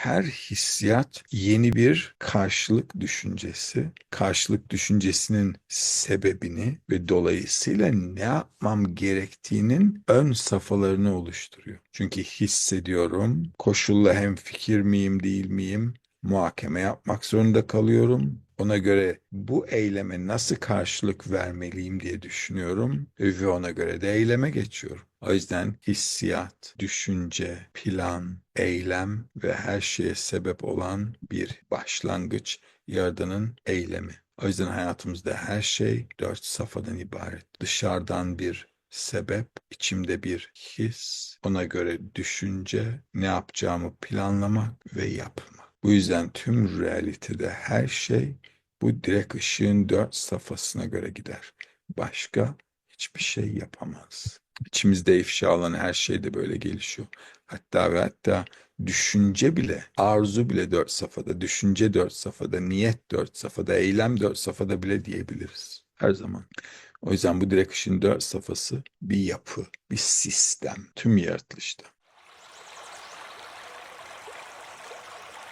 her hissiyat yeni bir karşılık düşüncesi. Karşılık düşüncesinin sebebini ve dolayısıyla ne yapmam gerektiğinin ön safhalarını oluşturuyor. Çünkü hissediyorum, koşulla hem fikir miyim değil miyim, muhakeme yapmak zorunda kalıyorum. Ona göre bu eyleme nasıl karşılık vermeliyim diye düşünüyorum ve ona göre de eyleme geçiyorum. O yüzden hissiyat, düşünce, plan, eylem ve her şeye sebep olan bir başlangıç yaradanın eylemi. O yüzden hayatımızda her şey dört safhadan ibaret. Dışarıdan bir sebep, içimde bir his, ona göre düşünce, ne yapacağımı planlamak ve yapmak. Bu yüzden tüm realitede her şey bu direkt ışığın dört safhasına göre gider. Başka hiçbir şey yapamaz. İçimizde ifşa olan her şey de böyle gelişiyor. Hatta ve hatta düşünce bile, arzu bile dört safhada, düşünce dört safhada, niyet dört safhada, eylem dört safhada bile diyebiliriz. Her zaman. O yüzden bu direkt ışığın dört safhası bir yapı, bir sistem tüm yaratılışta.